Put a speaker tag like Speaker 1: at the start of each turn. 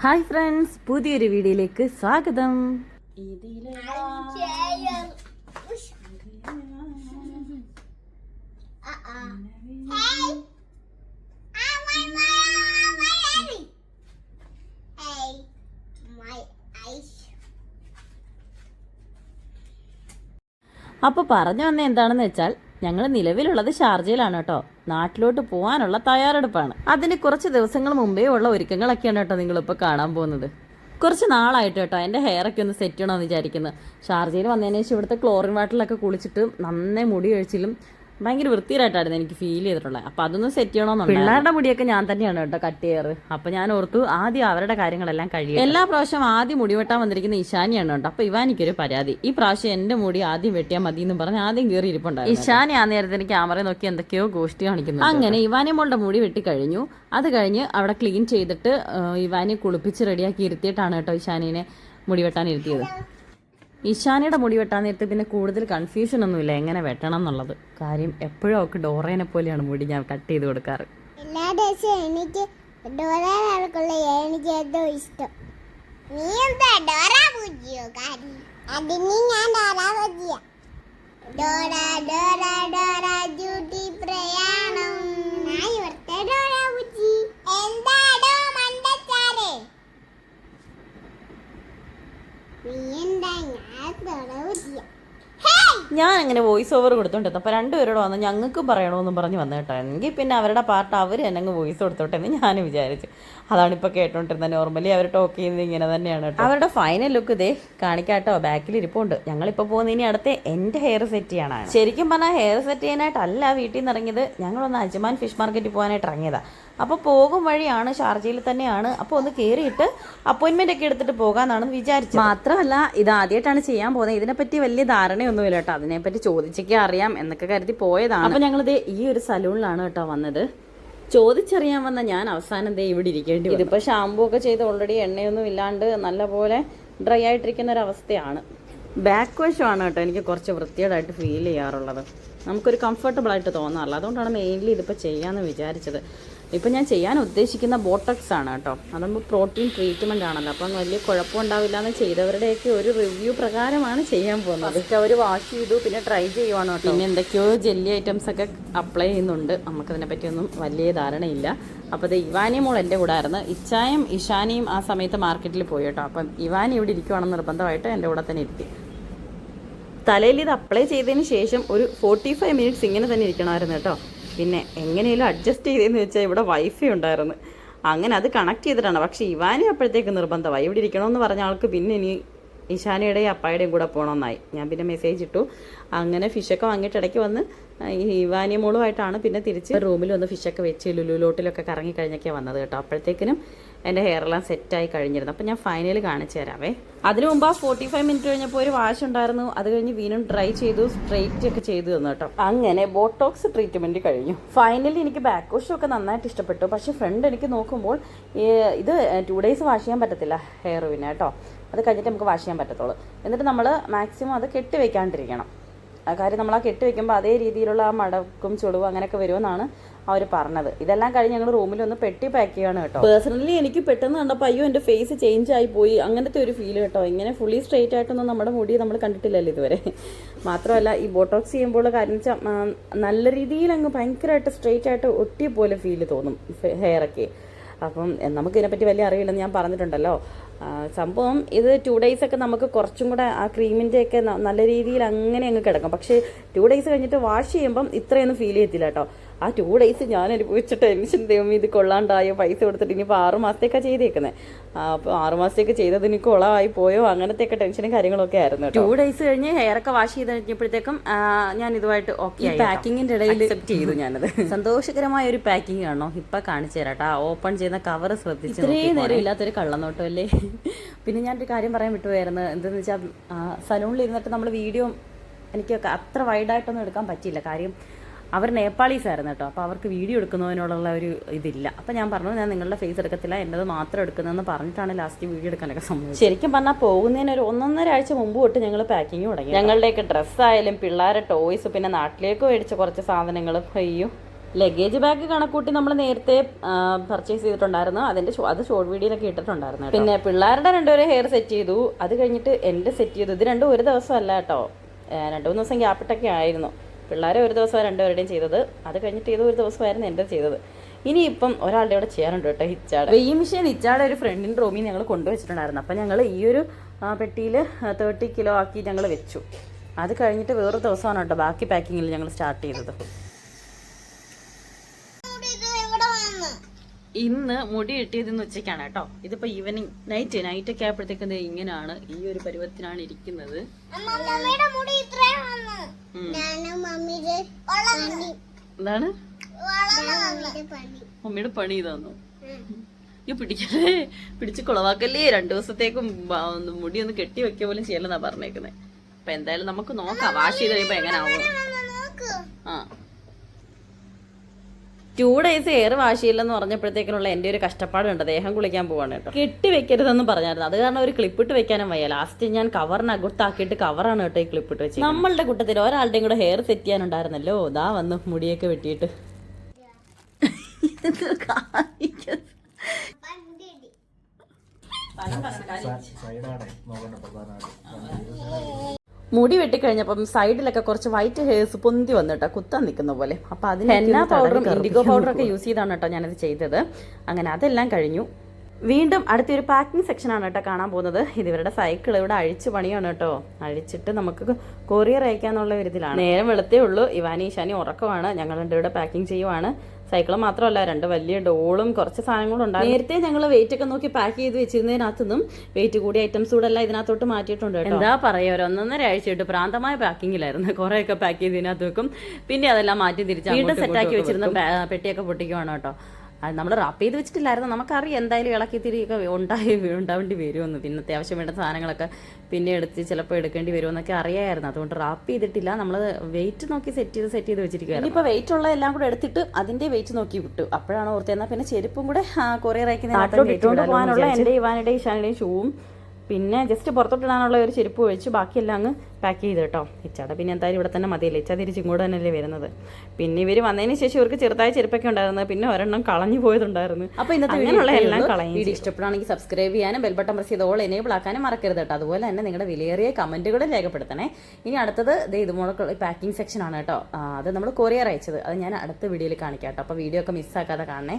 Speaker 1: Hi friends പുതിയൊരു വീഡിയോയിലേക്ക് സ്വാഗതം
Speaker 2: Hey!
Speaker 1: അപ്പോൾ പറഞ്ഞു വന്ന എന്താണെന്ന് വെച്ചാൽ ഞങ്ങൾ നിലവിലുള്ളത് ഷാർജയിലാണ് കേട്ടോ. നാട്ടിലോട്ട് പോകാനുള്ള തയ്യാറെടുപ്പാണ്. അതിന് കുറച്ച് ദിവസങ്ങൾ മുമ്പേ ഉള്ള ഒരുക്കങ്ങളൊക്കെയാണ് കേട്ടോ നിങ്ങളിപ്പോൾ കാണാൻ പോകുന്നത്. കുറച്ച് നാളായിട്ട് കേട്ടോ എന്റെ ഹെയറൊക്കെ ഒന്ന് സെറ്റ് ചെയ്യണമെന്ന് വിചാരിക്കുന്നത് ഷാർജയിൽ വന്നതിന് ശേഷം ഇവിടുത്തെ ക്ലോറിൻ വാട്ടറിലൊക്കെ കുളിച്ചിട്ട് നന്നേ മുടി കഴിച്ചിലും ഭയങ്കര വൃത്തിയായിട്ടായിരുന്നു എനിക്ക് ഫീൽ ചെയ്തിട്ടുള്ളത്. അപ്പോൾ അതൊന്നും സെറ്റ് ചെയ്യണമെന്നുണ്ട് പിള്ളേരുടെ മുടിയൊക്കെ ഞാൻ തന്നെയാണ് കേട്ടോ കട്ട് ചെയ്യാറ്. അപ്പോൾ ഞാൻ ഓർത്തു ആദ്യം അവരുടെ കാര്യങ്ങളെല്ലാം കഴിയും എല്ലാ പ്രാവശ്യം ആദ്യം മുടി വെട്ടാൻ വന്നിരിക്കുന്ന ഇഷാനിയാണ് കേട്ടോ. അപ്പോൾ ഇവാനിക്കൊരു പരാതി. ഈ പ്രാവശ്യം എന്റെ മുടി ആദ്യം വെട്ടിയാൽ മതി എന്ന് പറഞ്ഞ് ആദ്യം കയറി ഇരിപ്പുണ്ടായിരുന്നു ഇഷാനി ആ നേരത്തിന് ക്യാമറ നോക്കി എന്തൊക്കെയോ ഗോഷ്ടി കാണിക്കുന്നു അങ്ങനെ ഇവാനി മോളുടെ മുടി വെട്ടി കഴിഞ്ഞു. അത് കഴിഞ്ഞ് അവിടെ ക്ലീൻ ചെയ്തിട്ട് ഇവാനെ കുളിപ്പിച്ച് റെഡിയാക്കി ഇരുത്തിയിട്ടാണ് കേട്ടോ ഇഷാനിനെ മുടി വെട്ടാൻ ഇരുത്തിയത്. ഇഷാനിയുടെ മുടി വെട്ടാൻ നേരത്ത് പിന്നെ കൂടുതൽ കൺഫ്യൂഷൻ ഒന്നുമില്ല. എങ്ങനെ വെട്ടണം എന്നുള്ളത്. കാര്യം എപ്പോഴും അവൾക്ക് ഡോറേനെ പോലെയാണ് മുടി ഞാൻ കട്ട് ചെയ്ത് കൊടുക്കാറ്.
Speaker 2: എല്ലാ ദിവസവും എനിക്ക് ഡോറക്കുള്ള എനിക്ക് ഏറ്റവും ഇഷ്ടം. നീ എന്താ ഡോറ പൂജിയോ? കാരി അതിന് ഞാൻ ഡോറ ഡോറ ഡോറ ഡോറ പ്രയാണം. ഡോറ നീ എന്താ ഞാൻ ഡോറ പൂജിയ
Speaker 1: ഞാൻ അങ്ങനെ വോയിസ് ഓവർ കൊടുത്തോണ്ടിരുന്നു. അപ്പോൾ രണ്ടുപേരോട് വന്ന് ഞങ്ങൾക്ക് പറയണമെന്നും പറഞ്ഞ് വന്നു കേട്ടോ. എങ്കിൽ പിന്നെ അവരുടെ പാർട്ട് അവർ തന്നെ അങ്ങ് വോയിസ് കൊടുത്തോട്ടെ എന്ന് ഞാൻ വിചാരിച്ചു. അതാണ് ഇപ്പോൾ കേട്ടോണ്ടിരുന്നത്. നോർമലി അവർ ടോക്ക് ചെയ്യുന്നത് ഇങ്ങനെ തന്നെയാണ് കേട്ടോ. അവരുടെ ഫൈനൽ ലുക്ക് ഇതേ കാണിക്കാട്ടോ. ബാക്കിൽ ഇരിപ്പുണ്ട്. ഞങ്ങൾ ഞങ്ങളിപ്പോൾ പോകുന്ന ഇനി അടുത്ത എന്റെ ഹെയർ സെറ്റ് ചെയ്യാനാണ്. ശരിക്കും പറഞ്ഞാൽ ഹെയർ സെറ്റ് ചെയ്യാനായിട്ടല്ല വീട്ടിൽ നിന്ന് ഇറങ്ങിയത്. ഞങ്ങളൊന്ന് അജ്മാൻ ഫിഷ് മാർക്കറ്റിൽ പോകാനായിട്ട് ഇറങ്ങിയതാ. അപ്പോൾ പോകും വഴിയാണ്. ഷാർജയിൽ തന്നെയാണ്. അപ്പോൾ ഒന്ന് കയറിയിട്ട് അപ്പോയിന്റ്മെന്റ് ഒക്കെ എടുത്തിട്ട് പോകാമെന്നാണ് വിചാരിച്ചത്. മാത്രമല്ല ഇത് ആദ്യമായിട്ടാണ് ചെയ്യാൻ പോകുന്നത്. ഇതിനെപ്പറ്റി വലിയ ധാരണയൊന്നുമില്ല കേട്ടോ. അതിനെപ്പറ്റി ചോദിച്ചൊക്കെ അറിയാം എന്നൊക്കെ കരുതി പോയതാണ്. അപ്പോൾ ഞങ്ങളിത് ഈ ഒരു സലൂണിലാണ് കേട്ടോ വന്നത്. ചോദിച്ചറിയാൻ വന്ന ഞാൻ അവസാനം ദേ ഇവിടെ ഇരിക്കേണ്ടി ഇതിപ്പോൾ ഷാമ്പൂ ഒക്കെ ചെയ്ത് ഓൾറെഡി എണ്ണയൊന്നും ഇല്ലാണ്ട് നല്ലപോലെ ഡ്രൈ ആയിട്ടിരിക്കുന്ന ഒരു അവസ്ഥയാണ്. ബാക്ക് വശമാണ് കേട്ടോ എനിക്ക് കുറച്ച് വൃത്തിയോടായിട്ട് ഫീൽ ചെയ്യാറുള്ളത്. നമുക്കൊരു കംഫർട്ടബിൾ ആയിട്ട് തോന്നാറില്ല. അതുകൊണ്ടാണ് മെയിൻലി ഇതിപ്പോൾ ചെയ്യാമെന്ന് വിചാരിച്ചത്. ഇപ്പം ഞാൻ ചെയ്യാൻ ഉദ്ദേശിക്കുന്ന ബോട്ടക്സ് ആണ് കേട്ടോ. അതാകുമ്പോൾ പ്രോട്ടീൻ ട്രീറ്റ്മെന്റ് ആണല്ലോ. അപ്പം വലിയ കുഴപ്പമുണ്ടാവില്ല എന്ന് ചെയ്തവരുടെയൊക്കെ ഒരു റിവ്യൂ പ്രകാരമാണ് ചെയ്യാൻ പോകുന്നത്. ഫസ്റ്റ് അവർ വാഷ് ചെയ്തു പിന്നെ ട്രൈ ചെയ്യുവാണ് കേട്ടോ. പിന്നെ എന്തൊക്കെയോ ജെല്ലി ഐറ്റംസ് ഒക്കെ അപ്ലൈ ചെയ്യുന്നുണ്ട്. നമുക്കതിനെ പറ്റിയൊന്നും വലിയ ധാരണയില്ല. അപ്പോൾ ഇത് ഇവാനി മോൾ എന്റെ കൂടെ ആയിരുന്നു. ഇച്ചായും ഇഷാനിയും ആ സമയത്ത് മാർക്കറ്റിൽ പോയി കേട്ടോ. അപ്പം ഇവാനി ഇവിടെ ഇരിക്കുവാണെന്ന് നിർബന്ധമായിട്ട് എന്റെ കൂടെ തന്നെ ഇരുത്തി. തലയിൽ ഇത് അപ്ലൈ ചെയ്തതിന് ശേഷം ഒരു ഫോർട്ടി ഫൈവ് മിനിറ്റ്സ് ഇങ്ങനെ തന്നെ ഇരിക്കണമായിരുന്നു കേട്ടോ. പിന്നെ എങ്ങനെയും അഡ്ജസ്റ്റ് ചെയ്തതെന്ന് വെച്ചാൽ ഇവിടെ വൈഫൈ ഉണ്ടായിരുന്നു. അങ്ങനെ അത് കണക്ട് ചെയ്തിട്ടാണ്. പക്ഷേ ഇവാനും അപ്പോഴത്തേക്ക് നിർബന്ധമായി. ഇവിടെ ഇരിക്കണമെന്ന് പറഞ്ഞ ആൾക്ക് പിന്നെ ഇനി ഇഷാനയുടെയും അപ്പായുടെയും കൂടെ പോകണമെന്നായി ഞാൻ പിന്നെ മെസ്സേജ് ഇട്ടു. അങ്ങനെ ഫിഷൊക്കെ വാങ്ങിയിട്ട് ഇടയ്ക്ക് വന്ന് ഇവാനിയ മോളുമായിട്ടാണ് പിന്നെ തിരിച്ച് റൂമിൽ വന്ന് ഫിഷൊക്കെ വെച്ച് ലുലുലോട്ടിലൊക്കെ കറങ്ങി കഴിഞ്ഞൊക്കെ വന്നത് കേട്ടോ. അപ്പോഴത്തേക്കിനും എന്റെ ഹെയറെല്ലാം സെറ്റായി കഴിഞ്ഞിരുന്നു. അപ്പോൾ ഞാൻ ഫൈനൽ കാണിച്ചു തരാമേ അതിനു മുമ്പ് ആ ഫോർട്ടി ഫൈവ് മിനിറ്റ് കഴിഞ്ഞപ്പോൾ ഒരു വാഷ് ഉണ്ടായിരുന്നു. അത് കഴിഞ്ഞ് വീണ്ടും ഡ്രൈ ചെയ്തു സ്ട്രെയിറ്റ് ഒക്കെ ചെയ്തു തന്നു കേട്ടോ. അങ്ങനെ ബോട്ടോക്സ് ട്രീറ്റ്മെന്റ് കഴിഞ്ഞു. ഫൈനലി എനിക്ക് ബാക്ക് വാഷും ഒക്കെ നന്നായിട്ട് ഇഷ്ടപ്പെട്ടു. പക്ഷേ ഫ്രണ്ട് എനിക്ക് നോക്കുമ്പോൾ ഇത് ടു ഡേയ്സ് വാഷ് ചെയ്യാൻ പറ്റത്തില്ല ഹെയർ പിന്നെ കേട്ടോ. അത് കഴിഞ്ഞിട്ട് നമുക്ക് വാഷ് ചെയ്യാൻ പറ്റത്തുള്ളൂ. എന്നിട്ട് നമ്മൾ മാക്സിമം അത് കെട്ടി വെക്കാണ്ടിരിക്കണം. കാര്യം നമ്മൾ ആ കെട്ടി വെക്കുമ്പോൾ അതേ രീതിയിലുള്ള ആ മടക്കും ചുളിവും അങ്ങനെയൊക്കെ വരുമെന്നാണ് അവർ പറഞ്ഞത്. ഇതെല്ലാം കഴിഞ്ഞ് ഞങ്ങൾ റൂമിൽ ഒന്ന് പെട്ടി പാക്ക് ചെയ്യാണ് കേട്ടോ. പേഴ്സണലി എനിക്ക് പെട്ടെന്ന് കണ്ടപ്പോൾ അയ്യോ എന്റെ ഫേസ് ചേഞ്ച് ആയി പോയി. അങ്ങനത്തെ ഒരു ഫീൽ കേട്ടോ. ഇങ്ങനെ ഫുള്ളി സ്ട്രെയിറ്റ് ആയിട്ടൊന്നും നമ്മുടെ മുടി നമ്മൾ കണ്ടിട്ടില്ലല്ലോ ഇതുവരെ. മാത്രമല്ല ഈ ബോട്ടോക്സ് ചെയ്യുമ്പോൾ കാര്യം വെച്ചാൽ നല്ല രീതിയിൽ അങ്ങ് ഭയങ്കരമായിട്ട് സ്ട്രെയിറ്റ് ആയിട്ട് ഒട്ടിയ പോലെ ഫീൽ തോന്നും ഹെയറൊക്കെ അപ്പം നമുക്ക് ഇതിനെപ്പറ്റി വലിയ അറിയില്ലെന്ന് ഞാൻ പറഞ്ഞിട്ടുണ്ടല്ലോ. സംഭവം ഇത് ടു ഡേയ്സ് ഒക്കെ നമുക്ക് കുറച്ചും കൂടെ ആ ക്രീമിന്റെ ഒക്കെ നല്ല രീതിയിൽ അങ്ങനെ അങ്ങ് കിടക്കും. പക്ഷേ ടു ഡേയ്സ് കഴിഞ്ഞിട്ട് വാഷ് ചെയ്യുമ്പം ഇത്രയൊന്നും ഫീൽ ചെയ്യത്തില്ല കേട്ടോ. ആ ടു ഡേയ്സ് ഞാൻ അനുഭവിച്ച ടെൻഷൻ ദൈവം ഇത് കൊള്ളാണ്ടായോ? പൈസ കൊടുത്തിട്ട് ഇനിയിപ്പോൾ ആറ് മാസത്തേക്കാണ് ചെയ്തേക്കുന്നത് അപ്പോൾ ആറ് മാസത്തേക്ക് ചെയ്തത് ഇനി കൊളമായി പോയോ? അങ്ങനത്തെ ഒക്കെ ടെൻഷനും കാര്യങ്ങളൊക്കെ ആയിരുന്നു ടു ഡേയ്സ് കഴിഞ്ഞ് ഹെയർ ഒക്കെ വാഷ് ചെയ്ത് കഴിഞ്ഞപ്പോഴത്തേക്കും ഞാൻ ഇതുമായിട്ട് ഓക്കെ പാക്കിങ്ങിന്റെ ഇടയിൽ ചെയ്തു ഞാനത്. സന്തോഷകരമായ ഒരു പാക്കിംഗ് ആണോ? ഇപ്പം കാണിച്ചു തരാം കേട്ടോ. ഓപ്പൺ ചെയ്യുന്ന കവർ ശ്രദ്ധിച്ചു ഇത്രയും നേരം ഇല്ലാത്തൊരു കള്ളനോട്ടം അല്ലേ പിന്നെ ഞാനൊരു കാര്യം പറയാൻ വിട്ടുപോയായിരുന്നു. എന്തെന്ന് വെച്ചാൽ സലൂണിൽ ഇരുന്നിട്ട് നമ്മൾ വീഡിയോ എനിക്ക് അത്ര വൈഡായിട്ടൊന്നും എടുക്കാൻ പറ്റിയില്ല. കാര്യം അവർ നേപ്പാളീസ് ആയിരുന്നു കേട്ടോ. അപ്പോൾ അവർക്ക് വീഡിയോ എടുക്കുന്നതിനോടുള്ള ഒരു ഇതില്ല. അപ്പോൾ ഞാൻ പറഞ്ഞു ഞാൻ നിങ്ങളുടെ ഫേസ് എടുക്കത്തില്ല. എന്റെത് മാത്രം എടുക്കുന്നതെന്ന് പറഞ്ഞിട്ടാണ് ലാസ്റ്റ് വീഡിയോ എടുക്കാനൊക്കെ സംഭവിച്ചത്. ശരിക്കും പറഞ്ഞാൽ പോകുന്നതിന് ഒരു ഒന്നൊന്നര ആഴ്ച മുമ്പ് തൊട്ട് ഞങ്ങൾ പാക്കിങ് തുടങ്ങി ഞങ്ങളുടെയൊക്കെ ഡ്രസ്സായാലും പിള്ളേരെ ടോയ്സ് പിന്നെ നാട്ടിലേക്ക് മേടിച്ച കുറച്ച് സാധനങ്ങളും അയ്യോ. ലഗേജ് ബാഗ് കണക്കൂട്ടി നമ്മൾ നേരത്തെ പർച്ചേസ് ചെയ്തിട്ടുണ്ടായിരുന്നു. അതിന്റെ അത് ഷോർട്ട് വീഡിയോയിലൊക്കെ ഇട്ടിട്ടുണ്ടായിരുന്നു. പിന്നെ പിള്ളേരുടെ രണ്ടുപേരും ഹെയർ സെറ്റ് ചെയ്തു. അത് കഴിഞ്ഞിട്ട് എന്റെ സെറ്റ് ചെയ്തു. ഇത് രണ്ടും ഒരു ദിവസം അല്ല കേട്ടോ രണ്ട് മൂന്ന് ദിവസം ഗ്യാപ്പിട്ടൊക്കെ ആയിരുന്നു. പിള്ളേരെ ഒരു ദിവസം രണ്ടുപേരുടെയും ചെയ്തത്. അത് കഴിഞ്ഞിട്ട് ഏതോ ഒരു ദിവസമായിരുന്നു എന്റെ ചെയ്തത്. ഇനിയിപ്പം ഒരാളുടെ ഇവിടെ ചെയ്യാറുണ്ട് കേട്ടോ ഹിച്ചാട്. ഈ മിഷീൻ ഹിച്ചാടെ ഒരു ഫ്രണ്ടിന്റെ റൂമിൽ ഞങ്ങൾ കൊണ്ടുവച്ചിട്ടുണ്ടായിരുന്നു. അപ്പം ഞങ്ങൾ ഈ ഒരു പെട്ടിയിൽ തേർട്ടി കിലോ ആക്കി ഞങ്ങൾ വെച്ചു. അത് കഴിഞ്ഞിട്ട് വേറൊരു ദിവസമാണ് കേട്ടോ ബാക്കി പാക്കിങ്ങിൽ ഞങ്ങൾ സ്റ്റാർട്ട് ചെയ്തത്
Speaker 2: ഇവിടെ വന്ന്
Speaker 1: ഇന്ന് മുടി കിട്ടിയത് ഇന്ന് ഉച്ചയ്ക്കാണ് കേട്ടോ. ഇതിപ്പോ ഈവനിങ് നൈറ്റ് നൈറ്റ് ഒക്കെ ആയപ്പോഴത്തേക്കും ഇങ്ങനെയാണ് ഈ ഒരു പരുവത്തിനാണ് ഇരിക്കുന്നത്.
Speaker 2: മമ്മിയുടെ മുടി ഇത്രയും വന്ന് ഞാനും മമ്മിയുടെ
Speaker 1: എന്താണ്?
Speaker 2: മമ്മിയുടെ പണി.
Speaker 1: ഇതാന്നു? ഈ പിടിക്കല്ലേ? പിടിച്ച് കുളവാക്കല്ലേ? രണ്ടു ദിവസത്തേക്കും മുടി ഒന്ന് കെട്ടി വെക്കുക പോലും ചെയ്യലെന്നാ പറഞ്ഞേക്കുന്നത് അപ്പൊ എന്തായാലും നമുക്ക് നോക്കാം. വാഷ് ചെയ്ത് കഴിയുമ്പോ എങ്ങനെ ആവും
Speaker 2: നോക്ക്
Speaker 1: ആ. ടു ഡേയ്സ് എയർ വാശിയില്ലെന്ന് പറഞ്ഞപ്പോഴത്തേക്കിനുള്ള എന്റെ ഒരു കഷ്ടപ്പാടുണ്ട്. ദേഹം കുളിക്കാൻ പോവാണ് കേട്ടോ. കെട്ടി വെക്കരുതെന്ന് പറഞ്ഞായിരുന്നു. അത് കാരണം ഒരു ക്ലിപ്പിട്ട് വെക്കാനും വയ്യ. ലാസ്റ്റ് ഞാൻ കവറിനകത്താക്കിയിട്ട് കവറാണ് കേട്ടോ ഈ ക്ലിപ്പിട്ട് വെച്ചത് നമ്മളുടെ കൂട്ടത്തിൽ ഒരാളുടെയും കൂടെ ഹെയർ സെറ്റ് ചെയ്യാനുണ്ടായിരുന്നല്ലോ. ദാ വന്ന് മുടിയൊക്കെ വെട്ടിയിട്ട്. ഇതെന്ത്
Speaker 3: സൈഡാണ് നോക്കണ്ട പ്രധാനമായിട്ട്.
Speaker 1: മുടി വെട്ടിക്കഴിഞ്ഞപ്പം സൈഡിലൊക്കെ കുറച്ച് വൈറ്റ് ഹെയർസ് പൊന്തി വന്നു കേട്ടോ കുത്താൻ നിൽക്കുന്ന പോലെ. അപ്പോൾ അതിന് ഹെന്ന പൗഡറും ഇൻഡിഗോ പൗഡറും ഒക്കെ യൂസ് ചെയ്താണ് കേട്ടോ ഞാനത് ചെയ്തത്. അങ്ങനെ അതെല്ലാം കഴിഞ്ഞു. വീണ്ടും അടുത്തൊരു പാക്കിംഗ് സെക്ഷനാണ് കേട്ടോ കാണാൻ പോകുന്നത്. ഇത് ഇവരുടെ സൈക്കിൾ ഇവിടെ അഴിച്ച് പണിയാണ് കേട്ടോ. അഴിച്ചിട്ട് നമുക്ക് കൊറിയർ അയക്കാന്നുള്ള ഒരു ഇതിലാണ് നേരം വെളുത്തേ ഉള്ളൂ. ഇവാനി ഈശാനി ഉറക്കമാണ്. ഞങ്ങൾ ഇവിടെ പാക്കിംഗ് ചെയ്യുവാണ്. സൈക്കിൾ മാത്രമല്ല രണ്ട് വലിയ ഡോളും കുറച്ച് സാധനങ്ങളും ഉണ്ടായിരുന്നു. നേരത്തെ ഞങ്ങൾ വെയിറ്റ് ഒക്കെ നോക്കി പാക്ക് ചെയ്ത് വെച്ചിരുന്നതിനകത്തുനിന്നും വെയിറ്റ് കൂടിയ ഐറ്റംസ് കൂടെ എല്ലാം ഇതിനകത്തോട്ട് മാറ്റിയിട്ടുണ്ട് എന്താ പറയുക ഒരു ഒന്നൊന്നര ആഴ്ചയായിട്ട് പ്രാന്തമായ പാക്കിങ്ങിലായിരുന്നു കുറേയൊക്കെ പാക്ക് ചെയ്ത് ഇതിനകത്ത് വെക്കും. പിന്നെ അതെല്ലാം മാറ്റി തിരിച്ച് വീണ്ടും സെറ്റാക്കി വെച്ചിരുന്ന പെട്ടിയൊക്കെ പൊട്ടിക്കുവാണ് കേട്ടോ. അത് നമ്മൾ റാപ്പ് ചെയ്ത് വെച്ചിട്ടില്ലായിരുന്നു. നമുക്കറിയാം എന്തായാലും ഇളക്കി തിരിയൊക്കെ ഉണ്ടായി ഉണ്ടാവേണ്ടി വരുമെന്ന്. പിന്നെ അത്യാവശ്യം വേണ്ട സാധനങ്ങളൊക്കെ പിന്നെ എടുത്ത് ചിലപ്പോൾ എടുക്കേണ്ടി വരുമെന്നൊക്കെ അറിയായിരുന്നു. അതുകൊണ്ട് റാപ്പ് ചെയ്തിട്ടില്ല. നമ്മൾ വെയിറ്റ് നോക്കി സെറ്റ് ചെയ്ത് സെറ്റ് ചെയ്ത് വെച്ചിരിക്കുകയാണ് ഇപ്പോൾ വെയിറ്റ് ഉള്ള എല്ലാം കൂടെ എടുത്തിട്ട് അതിന്റെ വെയിറ്റ് നോക്കി വിട്ടു. അപ്പോഴാണ് ഓർത്തേന്നാൽ പിന്നെ ചെരുപ്പും കൂടെ കൊറിയർ അയക്കുന്ന ഇട്ടുകൊണ്ട് പോകാനുള്ള എന്റെ ഇവാനുടെയും ഇഷാനുടെയും ഷൂവും പിന്നെ ജസ്റ്റ് പുറത്തോട്ടിടാനുള്ള ഒരു ചെരുപ്പ് ഒഴിച്ച് ബാക്കിയെല്ലാം അങ്ങ് പാക്ക് ചെയ്ത് കേട്ടോ ഇച്ചാട. പിന്നെ എന്തായാലും ഇവിടെ തന്നെ മതിയല്ലേ? ഇച്ചാ തിരിച്ച് ഇങ്ങോട്ട് തന്നെയല്ലേ വരുന്നത്. പിന്നെ ഇവർ വന്നതിന് ശേഷം ഇവർക്ക് ചെറുതായ ചെരുപ്പൊക്കെ ഉണ്ടായിരുന്നു. പിന്നെ ഒരെണ്ണം കളഞ്ഞു പോയതുണ്ടായിരുന്നു. അപ്പോൾ ഇന്നത്തെ അങ്ങനെയുള്ള എല്ലാം കളയും വീഡിയോ ഇഷ്ടപ്പെടുകയാണെങ്കിൽ സബ്സ്ക്രൈബ് ചെയ്യാനും ബെൽ ബട്ടൺ പ്രസ് ചെയ്ത് ഓൾ എനേബിൾ ആക്കാനും മറക്കരുത് കേട്ടോ. അതുപോലെ തന്നെ നിങ്ങളുടെ വിലയേറിയ കമന്റുകളും രേഖപ്പെടുത്തണേ. ഇനി അടുത്തത് ദേ ഇതുപോലെ പാക്കിംഗ് സെക്ഷൻ ആണ് കേട്ടോ. അത് നമ്മൾ കൊറിയർ അയച്ചത്. അത് ഞാൻ അടുത്ത വീഡിയോയിൽ കാണിക്കാം കേട്ടോ. അപ്പോൾ വീഡിയോ ഒക്കെ മിസ്സാക്കാതെ കാണണേ.